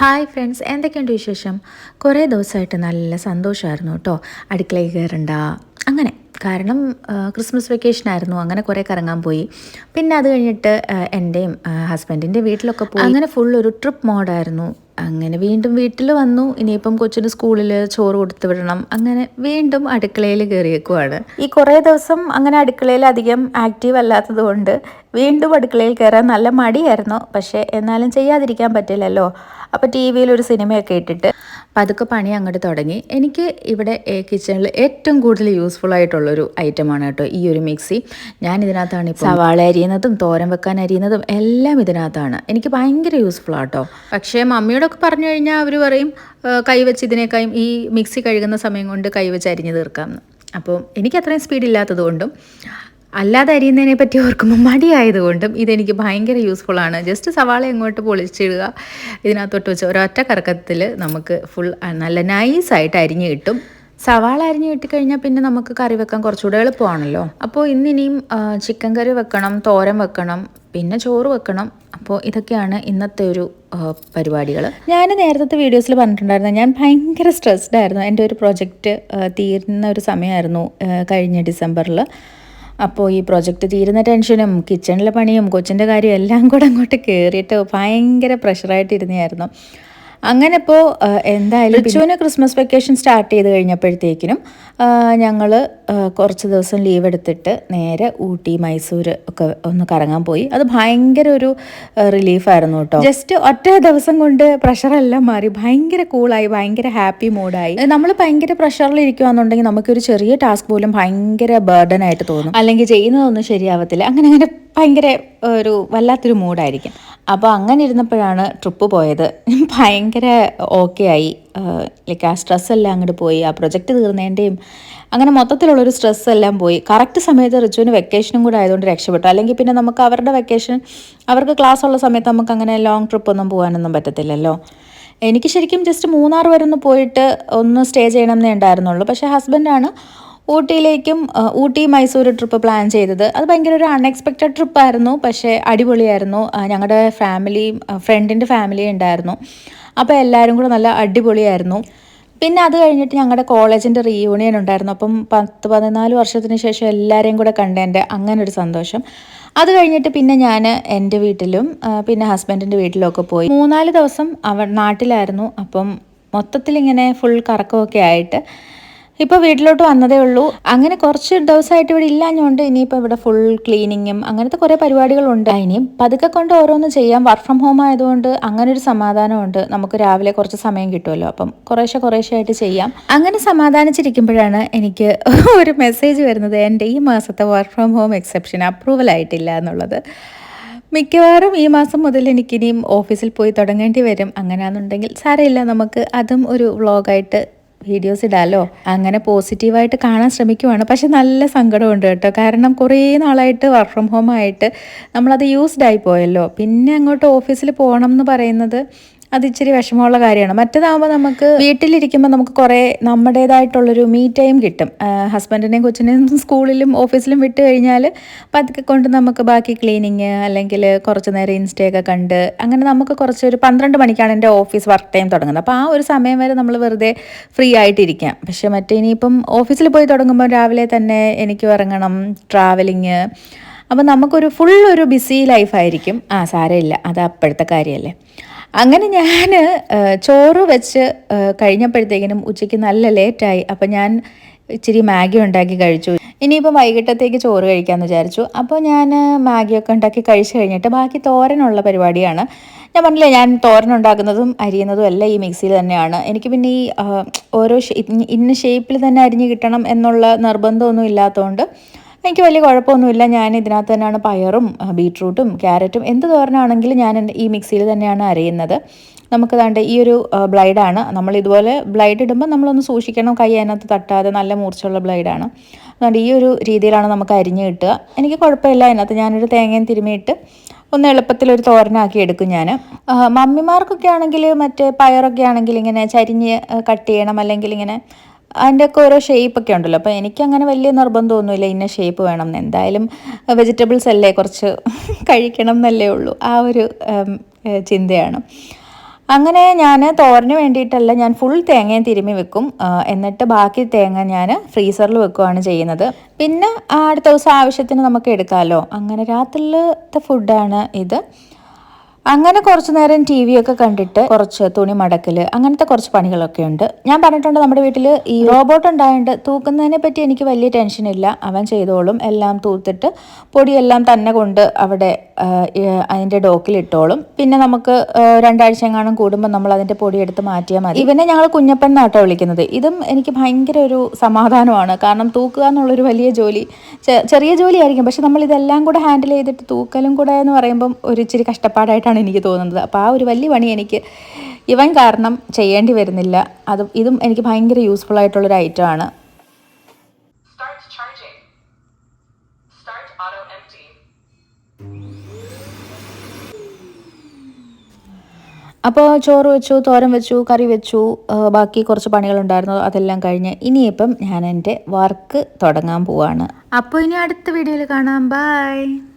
Hi friends എന്തൊക്കെയുണ്ട് വിശേഷം? കുറേ ദിവസമായിട്ട് നല്ല സന്തോഷമായിരുന്നു കേട്ടോ. അടുക്കളയിൽ കയറണ്ട. അങ്ങനെ. കാരണം ക്രിസ്മസ് വെക്കേഷൻ ആയിരുന്നു. അങ്ങനെ കുറേ കറങ്ങാൻ പോയി. പിന്നെ അത് കഴിഞ്ഞിട്ട് എന്റെയും ഹസ്ബൻഡിന്റെ വീട്ടിലൊക്കെ പോയി. അങ്ങനെ ഫുൾ ഒരു ട്രിപ്പ് മോഡായിരുന്നു അങ്ങനെ വീണ്ടും വീട്ടിൽ വന്നു. ഇനിയിപ്പം കൊച്ചിന് സ്കൂളിൽ ചോറ് കൊടുത്തു വിടണം. അങ്ങനെ വീണ്ടും അടുക്കളയിൽ കയറിയേക്കുവാണ് ഈ കുറേ ദിവസം അങ്ങനെ അടുക്കളയിൽ അധികം ആക്റ്റീവ് അല്ലാത്തത് കൊണ്ട് വീണ്ടും അടുക്കളയിൽ കയറാൻ നല്ല മടിയായിരുന്നു. പക്ഷേ എന്നാലും ചെയ്യാതിരിക്കാൻ പറ്റില്ലല്ലോ. അപ്പോൾ ടി വിയിൽ ഒരു സിനിമയൊക്കെ ഇട്ടിട്ട് പതുക്കെ പണി അങ്ങോട്ട് തുടങ്ങി. എനിക്ക് ഇവിടെ കിച്ചണിൽ ഏറ്റവും കൂടുതൽ യൂസ്ഫുൾ ആയിട്ടുള്ളൊരു ഐറ്റമാണ് കേട്ടോ ഈ ഒരു മിക്സി ഞാൻ ഇതിനകത്താണ് ഇപ്പോൾ സവാള അരിയുന്നതും തോരൻ വെക്കാൻ അരിയുന്നതും എല്ലാം ഇതിനകത്താണ്. എനിക്ക് ഭയങ്കര യൂസ്ഫുൾ ആട്ടോ. പക്ഷേ മമ്മിയോടൊക്കെ പറഞ്ഞു കഴിഞ്ഞാൽ അവർ പറയും "ആ, കൈവച്ച് ഇതിനേക്കായും ഈ മിക്സി കഴുകുന്ന സമയം കൊണ്ട് കൈവച്ച് അരിഞ്ഞ് തീർക്കാമെന്ന് അപ്പോൾ എനിക്ക് അത്രയും സ്പീഡ് ഇല്ലാത്തത് കൊണ്ടും അല്ലാതെ അരിയുന്നതിനെ പറ്റി ഓർക്കുമ്പോൾ മടിയായതുകൊണ്ടും ഇതെനിക്ക് ഭയങ്കര യൂസ്ഫുൾ ആണ്. ജസ്റ്റ് സവാള എങ്ങോട്ട് പൊളിച്ചിടുക ഇതിനകത്തോട്ട് വെച്ച് ഒരൊറ്റ കറക്കത്തിൽ നമുക്ക് ഫുൾ നല്ല നൈസായിട്ട് അരിഞ്ഞ് കിട്ടും. സവാള അരിഞ്ഞ് കിട്ടിക്കഴിഞ്ഞാൽ പിന്നെ നമുക്ക് കറി വെക്കാൻ കുറച്ചുകൂടെ എളുപ്പമാണല്ലോ. അപ്പോൾ ഇന്നിനിയും ചിക്കൻ കറി വെക്കണം തോരൻ വെക്കണം പിന്നെ ചോറ് വെക്കണം. അപ്പോൾ ഇതൊക്കെയാണ് ഇന്നത്തെ ഒരു പരിപാടികൾ. ഞാൻ നേരത്തെ വീഡിയോസിൽ പറഞ്ഞിട്ടുണ്ടായിരുന്നു ഞാൻ ഭയങ്കര സ്ട്രെസ്ഡ് ആയിരുന്നു. എന്റെ ഒരു പ്രൊജക്റ്റ് തീരുന്ന ഒരു സമയമായിരുന്നു കഴിഞ്ഞ ഡിസംബറിൽ അപ്പോൾ ഈ പ്രൊജക്റ്റ് തീരുന്ന ടെൻഷനും കിച്ചണിലെ പണിയും കൊച്ചിന്റെ കാര്യം എല്ലാം കൂടെ അങ്ങോട്ട് കയറിയിട്ട് ഭയങ്കര പ്രഷറായിട്ടിരുന്നായിരുന്നു അങ്ങനെ ഇപ്പോൾ എന്തായാലും ബിച്ചുവിന് ക്രിസ്മസ് വെക്കേഷൻ സ്റ്റാർട്ട് ചെയ്ത് കഴിഞ്ഞപ്പോഴത്തേക്കിനും ഞങ്ങൾ കുറച്ച് ദിവസം ലീവ് എടുത്തിട്ട് നേരെ ഊട്ടി മൈസൂർ ഒക്കെ ഒന്ന് കറങ്ങാൻ പോയി. അത് ഭയങ്കര ഒരു റിലീഫായിരുന്നു കേട്ടോ. ജസ്റ്റ് ഒറ്റ ദിവസം കൊണ്ട് പ്രഷറെല്ലാം മാറി. ഭയങ്കര കൂളായി ഭയങ്കര ഹാപ്പി മൂഡായി നമ്മൾ ഭയങ്കര പ്രഷറിൽ ഇരിക്കുകയാണെന്നുണ്ടെങ്കിൽ നമുക്കൊരു ചെറിയ ടാസ്ക് പോലും ഭയങ്കര ബേർഡൻ ആയിട്ട് തോന്നും. അല്ലെങ്കിൽ ചെയ്യുന്നതൊന്നും ശരിയാവത്തില്ല. അങ്ങനെ അങ്ങനെ ഭയങ്കര ഒരു വല്ലാത്തൊരു മൂഡായിരിക്കും. അപ്പോൾ അങ്ങനെ ഇരുന്നപ്പോഴാണ് ട്രിപ്പ് പോയത്. ഭയങ്കര ഓക്കെ ആയി. ലൈക്ക് ആ സ്ട്രെസ് എല്ലാം അങ്ങോട്ട് പോയി. ആ പ്രൊജക്റ്റ് തീർന്നതിന്റെയും അങ്ങനെ മൊത്തത്തിലുള്ളൊരു സ്ട്രെസ് എല്ലാം പോയി. കറക്റ്റ് സമയത്ത് റിച്ചുവിന് വെക്കേഷനും കൂടെ ആയതുകൊണ്ട് രക്ഷപ്പെട്ടു. അല്ലെങ്കിൽ പിന്നെ നമുക്ക് അവരുടെ വെക്കേഷൻ അവർക്ക് ക്ലാസ് ഉള്ള സമയത്ത് നമുക്ക് അങ്ങനെ ലോങ് ട്രിപ്പ് ഒന്നും പോകാനൊന്നും പറ്റത്തില്ലല്ലോ. എനിക്ക് ശരിക്കും ജസ്റ്റ് മൂന്നാർ വരെ ഒന്ന് പോയിട്ട് ഒന്ന് സ്റ്റേ ചെയ്യണം എന്നേ ഉണ്ടായിരുന്നുള്ളൂ. പക്ഷേ ഹസ്ബൻഡാണ് ഊട്ടിയിലേക്കും ഊട്ടി മൈസൂർ ട്രിപ്പ് പ്ലാൻ ചെയ്തത്. അത് ഭയങ്കര ഒരു അൺഎക്സ്പെക്റ്റഡ് ട്രിപ്പായിരുന്നു പക്ഷേ അടിപൊളിയായിരുന്നു. ഞങ്ങളുടെ ഫാമിലി ഫ്രണ്ടിന്റെ ഫാമിലി ഉണ്ടായിരുന്നു. അപ്പോൾ എല്ലാവരും കൂടെ നല്ല അടിപൊളിയായിരുന്നു. പിന്നെ അത് കഴിഞ്ഞിട്ട് ഞങ്ങളുടെ കോളേജിന്റെ റീയൂണിയൻ ഉണ്ടായിരുന്നു. അപ്പം പത്ത് പതിനാല് വർഷത്തിന് ശേഷം എല്ലാവരെയും കൂടെ കണ്ടതിന്റെ അങ്ങനെ ഒരു സന്തോഷം. അത് കഴിഞ്ഞിട്ട് പിന്നെ ഞാൻ എന്റെ വീട്ടിലും പിന്നെ ഹസ്ബൻഡിന്റെ വീട്ടിലും ഒക്കെ പോയി. മൂന്നാൽ ദിവസം അവ നാട്ടിലായിരുന്നു. അപ്പം മൊത്തത്തിലിങ്ങനെ ഫുൾ കറക്കമൊക്കെ ആയിട്ട് ഇപ്പോൾ വീട്ടിലോട്ട് വന്നതേ ഉള്ളൂ. അങ്ങനെ കുറച്ച് ദിവസമായിട്ട് ഇവിടെ ഇല്ലാഞ്ഞുകൊണ്ട് ഇനിയിപ്പോൾ ഇവിടെ ഫുൾ ക്ലീനിങ്ങും അങ്ങനത്തെ കുറേ പരിപാടികളുണ്ട്. ഇനിയും പതുക്കെ കൊണ്ട് ഓരോന്ന് ചെയ്യാം. വർക്ക് ഫ്രം ഹോം ആയതുകൊണ്ട് അങ്ങനെ ഒരു സമാധാനമുണ്ട്. നമുക്ക് രാവിലെ കുറച്ച് സമയം കിട്ടുമല്ലോ. അപ്പം കുറേശ്ശെ കുറേശ്ശെ ആയിട്ട് ചെയ്യാം. അങ്ങനെ സമാധാനിച്ചിരിക്കുമ്പോഴാണ് എനിക്ക് ഒരു മെസ്സേജ് വരുന്നത്. എന്റെ ഈ മാസത്തെ work from home exception approval ആയിട്ടില്ല എന്നുള്ളത്. മിക്കവാറും ഈ മാസം മുതൽ എനിക്കിനിയും ഓഫീസിൽ പോയി തുടങ്ങേണ്ടി വരും. അങ്ങനെയാണെന്നുണ്ടെങ്കിൽ സാരമില്ല. നമുക്ക് അതും ഒരു വ്ളോഗായിട്ട് വീഡിയോസ് ഇടാലോ? അങ്ങനെ പോസിറ്റീവായിട്ട് കാണാൻ ശ്രമിക്കുവാണ്. പക്ഷെ നല്ല സങ്കടമുണ്ട് കേട്ടോ. കാരണം കുറേ നാളായിട്ട് വർക്ക് ഫ്രം ഹോം ആയിട്ട് നമ്മളത് യൂസ്ഡ് ആയി പോയല്ലോ. പിന്നെ അങ്ങോട്ട് ഓഫീസിൽ പോകണം എന്ന് പറയുന്നത് അത് ഇച്ചിരി വിഷമമുള്ള കാര്യമാണ്. മറ്റേതാകുമ്പോൾ നമുക്ക് വീട്ടിലിരിക്കുമ്പോൾ നമുക്ക് കുറേ നമ്മുടേതായിട്ടുള്ളൊരു മീ ടൈം കിട്ടും. ഹസ്ബൻഡിനെയും കൊച്ചിനെയും സ്കൂളിലും ഓഫീസിലും വിട്ട് കഴിഞ്ഞാൽ പതുക്കെ കൊണ്ട് നമുക്ക് ബാക്കി ക്ലീനിങ് അല്ലെങ്കിൽ കുറച്ച് നേരം ഇൻസ്റ്റയൊക്കെ കണ്ട് അങ്ങനെ നമുക്ക് കുറച്ച് ഒരു പന്ത്രണ്ട് മണിക്കാണ് എന്റെ ഓഫീസ് വർക്ക് ടൈം തുടങ്ങുന്നത്. അപ്പോൾ ആ ഒരു സമയം വരെ നമ്മൾ വെറുതെ ഫ്രീ ആയിട്ടിരിക്കാം. പക്ഷെ മറ്റേ ഇനിയിപ്പം ഓഫീസിൽ പോയി തുടങ്ങുമ്പോൾ രാവിലെ തന്നെ എനിക്ക് ഇറങ്ങണം ട്രാവലിങ് അപ്പം നമുക്കൊരു ഫുൾ ഒരു ബിസി ലൈഫായിരിക്കും ആ സാരമില്ല. അത് അപ്പോഴത്തെ കാര്യമല്ലേ? അങ്ങനെ ഞാൻ ചോറ് വെച്ച് കഴിഞ്ഞപ്പോഴത്തേക്കിനും ഉച്ചയ്ക്ക് നല്ല ലേറ്റായി. അപ്പം ഞാൻ ഇച്ചിരി മാഗി ഉണ്ടാക്കി കഴിച്ചു. ഇനിയിപ്പോൾ വൈകിട്ടത്തേക്ക് ചോറ് കഴിക്കാമെന്ന് വിചാരിച്ചു. അപ്പോൾ ഞാൻ മാഗിയൊക്കെ ഉണ്ടാക്കി കഴിച്ചു കഴിഞ്ഞിട്ട് ബാക്കി തോരനുള്ള പരിപാടിയാണ്. ഞാൻ പറഞ്ഞില്ലേ ഞാൻ തോരൻ ഉണ്ടാക്കുന്നതും അരിയുന്നതും എല്ലാം ഈ മിക്സിയിൽ തന്നെയാണ്. എനിക്ക് പിന്നെ ഈ ഓരോ ഇന്ന ഷേപ്പിൽ തന്നെ അരിഞ്ഞ് കിട്ടണം എന്നുള്ള നിർബന്ധമൊന്നും ഇല്ലാത്തതുകൊണ്ട് എനിക്ക് വലിയ കുഴപ്പമൊന്നുമില്ല. ഞാൻ ഇതിനകത്ത് തന്നെയാണ് പയറും ബീട്രൂട്ടും ക്യാരറ്റും എന്ത് തോരനാണെങ്കിലും ഞാൻ ഈ മിക്സിയിൽ തന്നെയാണ് അരയുന്നത്. നമുക്ക് ദാണ്ട് ഈ ഒരു ബ്ലൈഡാണ്. നമ്മൾ ഇതുപോലെ ബ്ലൈഡ് ഇടുമ്പോൾ നമ്മളൊന്ന് സൂക്ഷിക്കണം. കൈ അതിനകത്ത് തട്ടാതെ നല്ല മൂർച്ചയുള്ള ബ്ലൈഡാണ്. അതുകൊണ്ട് ഈ ഒരു രീതിയിലാണ് നമുക്ക് അരിഞ്ഞ് കിട്ടുക. എനിക്ക് കുഴപ്പമില്ല. അതിനകത്ത് ഞാനൊരു തേങ്ങയും തിരുമിയിട്ട് ഒന്ന് എളുപ്പത്തിൽ ഒരു തോരനാക്കി എടുക്കും ഞാൻ. മമ്മിമാർക്കൊക്കെ ആണെങ്കിൽ മറ്റേ പയറൊക്കെ ആണെങ്കിൽ ഇങ്ങനെ ചരിഞ്ഞ് കട്ട് ചെയ്യണം. അല്ലെങ്കിൽ ഇങ്ങനെ അതിന്റെയൊക്കെ ഓരോ ഷേപ്പൊക്കെ ഉണ്ടല്ലോ. അപ്പോൾ എനിക്കങ്ങനെ വലിയ നിർബന്ധമൊന്നുമില്ല ഇന്ന ഷേപ്പ് വേണം എന്ന് എന്തായാലും വെജിറ്റബിൾസ് അല്ലേ കുറച്ച് കഴിക്കണം എന്നല്ലേ ഉള്ളൂ. ആ ഒരു ചിന്തയാണ്. അങ്ങനെ ഞാൻ തോരന് വേണ്ടിയിട്ടല്ല ഞാൻ ഫുൾ തേങ്ങയും തിരുമ്മി വെക്കും. എന്നിട്ട് ബാക്കി തേങ്ങ ഞാൻ ഫ്രീസറിൽ വെക്കുകയാണ് ചെയ്യുന്നത്. പിന്നെ അടുത്ത ദിവസം ആവശ്യത്തിന് നമുക്ക് എടുക്കാമല്ലോ അങ്ങനെ രാത്രിയിലത്തെ ഫുഡാണ് ഇത്. അങ്ങനെ കുറച്ചു നേരം ടി വി ഒക്കെ കണ്ടിട്ട് കുറച്ച് തുണി മടക്കൽ അങ്ങനത്തെ കുറച്ച് പണികളൊക്കെ ഉണ്ട്. ഞാൻ പറഞ്ഞിട്ടുണ്ട് നമ്മുടെ വീട്ടിൽ ഈ റോബോട്ട് ഉണ്ടായതുകൊണ്ട് തൂക്കുന്നതിനെ പറ്റി എനിക്ക് വലിയ ടെൻഷൻ ഇല്ല. അവൻ ചെയ്തോളും. എല്ലാം തൂത്തിട്ട് പൊടിയെല്ലാം തന്നെ കൊണ്ട് അവിടെ അതിന്റെ ഡോക്കിൽ ഇട്ടോളും. പിന്നെ നമുക്ക് രണ്ടാഴ്ച എങ്ങാനും കൂടുമ്പോൾ നമ്മൾ അതിന്റെ പൊടി എടുത്ത് മാറ്റിയാൽ മതി. ഇവനെ ഞങ്ങൾ കുഞ്ഞപ്പൻ എന്നാട്ടോ വിളിക്കുന്നത്. ഇതും എനിക്ക് ഭയങ്കര ഒരു സമാധാനമാണ്. കാരണം തൂക്കുക എന്നുള്ളൊരു വലിയ ജോലി ചെറിയ ജോലിയായിരിക്കും. പക്ഷെ നമ്മൾ ഇതെല്ലാം കൂടെ ഹാൻഡിൽ ചെയ്തിട്ട് തൂക്കലും കൂടെ എന്ന് പറയുമ്പം ഒരു ഇച്ചിരി കഷ്ടപ്പാടായിട്ടാണ് എനിക്ക് തോന്നുന്നത്. അപ്പോൾ ആ ഒരു വലിയ പണി എനിക്ക് ഇവൻ കാരണം ചെയ്യേണ്ടി വരുന്നില്ല. അതും ഇതും എനിക്ക് ഭയങ്കര യൂസ്ഫുൾ ആയിട്ടുള്ളൊരു ഐറ്റമാണ് അപ്പോൾ ചോറ് വെച്ചു തോരൻ വെച്ചു കറി വെച്ചു ബാക്കി കുറച്ച് പണികളുണ്ടായിരുന്നു അതെല്ലാം കഴിഞ്ഞ് ഇനിയിപ്പം ഞാൻ എന്റെ വർക്ക് തുടങ്ങാൻ പോവാണ്. അപ്പോൾ ഇനി അടുത്ത വീഡിയോയിൽ കാണാം. ബൈ.